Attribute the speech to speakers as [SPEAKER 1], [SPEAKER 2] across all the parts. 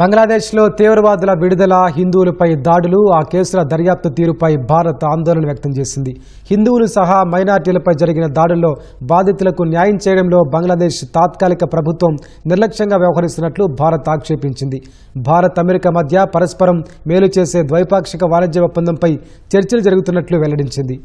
[SPEAKER 1] బంగ్లాదేశ్లో తీవ్రవాదుల విడుదల హిందువులపై దాడులు ఆ కేసుల దర్యాప్తు తీరుపై భారత్ ఆందోళన వ్యక్తం చేసింది. హిందువులు సహా మైనార్టీలపై జరిగిన దాడుల్లో బాధితులకు న్యాయం చేయడంలో బంగ్లాదేశ్ తాత్కాలిక ప్రభుత్వం నిర్లక్ష్యంగా వ్యవహరిస్తున్నట్లు భారత్ ఆక్షేపించింది. భారత్ అమెరికా మధ్య పరస్పరం మేలు చేసే ద్వైపాక్షిక వాణిజ్య ఒప్పందంపై చర్చలు జరుగుతున్నట్లు వెల్లడించింది.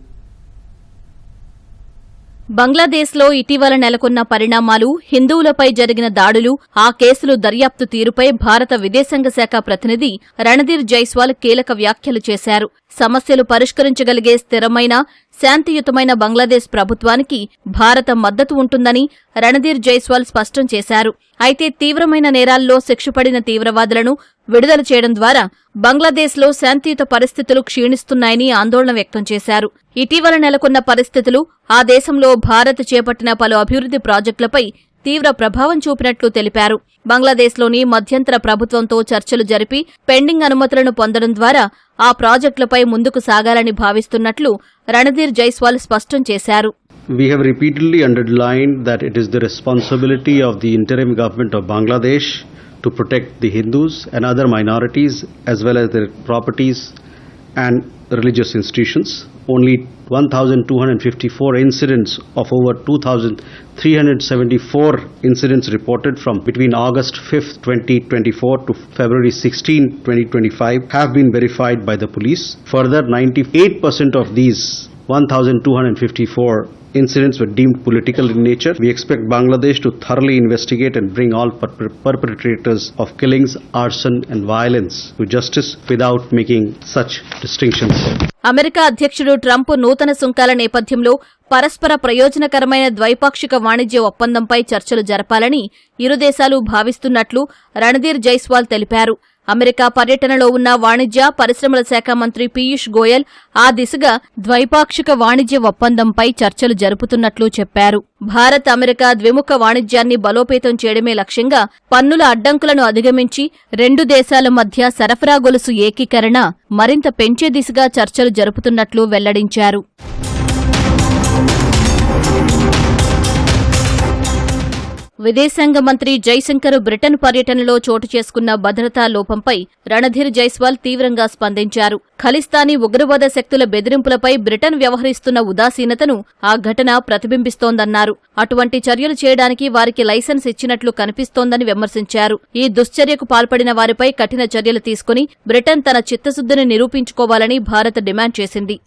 [SPEAKER 2] బంగ్లాదేశ్లో ఇటీవల నెలకొన్న పరిణామాలు హిందువులపై జరిగిన దాడులు ఆ కేసులు దర్యాప్తు తీరుపై భారత విదేశాంగ శాఖ ప్రతినిధి రణధీర్ జైస్వాల్ కీలక వ్యాఖ్యలు చేశారు. సమస్యలు పరిష్కరించగలిగే స్థిరమైన శాంతియుతమైన బంగ్లాదేశ్ ప్రభుత్వానికి భారత మద్దతు ఉంటుందని రణధీర్ జైస్వాల్ స్పష్టం చేశారు. అయితే తీవ్రమైన నేరాల్లో శిక్షపడిన తీవ్రవాదులను విడుదల చేయడం ద్వారా బంగ్లాదేశ్లో శాంతియుత పరిస్థితులు క్షీణిస్తున్నాయని ఆందోళన వ్యక్తం చేశారు. ఇటీవల నెలకొన్న పరిస్థితులు ఆ దేశంలో భారత్ చేపట్టిన పలు అభివృద్ధి ప్రాజెక్టులపై తీవ్ర ప్రభావం చూపినట్లు తెలిపారు బంగ్లాదేశ్లోని మధ్యంతర ప్రభుత్వంతో చర్చలు జరిపి పెండింగ్ అనుమతులను పొందడం ద్వారా ఆ ప్రాజెక్టులపై ముందుకు సాగాలని భావిస్తున్నట్లు రణధీర్ జైస్వాల్ స్పష్టం చేశారు
[SPEAKER 3] We have repeatedly underlined that it is the responsibility of the interim government of Bangladesh to protect the Hindus and other minorities as well as their properties and religious institutions. Only 1,254 incidents of over 2,374 incidents reported from between August 5th, 2024 to February 16, 2025 have been verified by the police. Further, 98% of these 1,254 incidents were deemed political in nature. We expect Bangladesh to thoroughly investigate and bring all per- perpetrators of killings, arson, and violence to justice without making such distinctions.
[SPEAKER 2] America అధ్యక్షుడు Trump నూతన సుంకాల నేపథ్యంలో పరస్పర ప్రయోజనకరమైన ద్వైపాక్షిక వాణిజ్య ఒప్పందంపై చర్చలు జరపాలని ఇరు దేశాలు భావిస్తున్నట్లు రణధీర్ జైస్వాల్ తెలిపారు అమెరికా పర్యటనలో ఉన్న వాణిజ్య పరిశ్రమల శాఖ మంత్రి పీయూష్ గోయల్ ఆ దిశగా ద్వైపాక్షిక వాణిజ్య ఒప్పందంపై చర్చలు జరుపుతున్నట్లు చెప్పారు. భారత్ అమెరికా ద్విముఖ వాణిజ్యాన్ని బలోపేతం చేయడమే లక్ష్యంగా పన్నుల అడ్డంకులను అధిగమించి రెండు దేశాల మధ్య సరఫరా గొలుసు ఏకీకరణ మరింత పెంచే దిశగా చర్చలు జరుపుతున్నట్లు వెల్లడించారు. విదేశాంగ మంత్రి జైశంకర్ బ్రిటన్ పర్యటనలో చోటు చేసుకున్న భద్రతా లోపంపై రణధీర్ జైస్వాల్ తీవ్రంగా స్పందించారు. ఖలిస్తానీ ఉగ్రవాద శక్తుల బెదిరింపులపై బ్రిటన్ వ్యవహరిస్తున్న ఉదాసీనతను ఆ ఘటన ప్రతిబింబిస్తోందన్నారు. అటువంటి చర్యలు చేయడానికి వారికి లైసెన్స్ ఇచ్చినట్లు కనిపిస్తోందని విమర్శించారు. ఈ దుశ్చర్యకు పాల్పడిన వారిపై కఠిన చర్యలు తీసుకుని బ్రిటన్ తన చిత్తశుద్ధిని నిరూపించుకోవాలని భారత్ డిమాండ్ చేసింది.